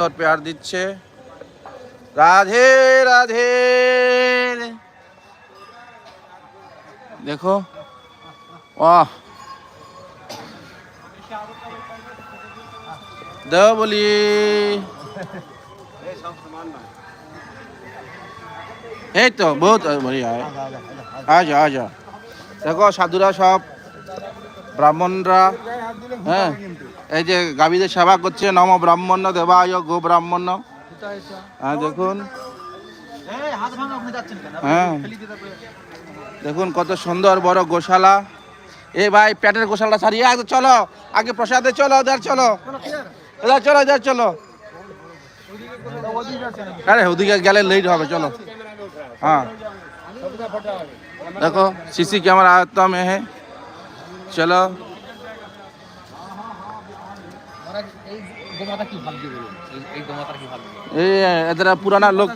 সুন্দর পেয়ার দিচ্ছে। রাধে রাধে। দেখো ওহ দেও বলি। এই তো, বহুত আজ আজ দেখো, সাধুরা সব ব্রাহ্মণরা হ্যাঁ এই যে গাভীদের সেবা করছে নম ব্রাহ্মণ দেবায় গো ব্রাহ্মণ হ্যাঁ দেখুন হ্যাঁ দেখুন কত সুন্দর বড় গোশালা এ ভাই পেটের গোশালা সারিয়ে আগে চলো আগে প্রসাদে চলো এদার চলো এদার চলো এদার চলো আরে ওদিকে গেলে লেট হবে চলো हाँ देखो सीसी कैमरा आता में है चलो এই গোমাতা কি ভাবছে বলুন? এই গোমাতা কি ভাবছে? এই এদের পুরানা লোক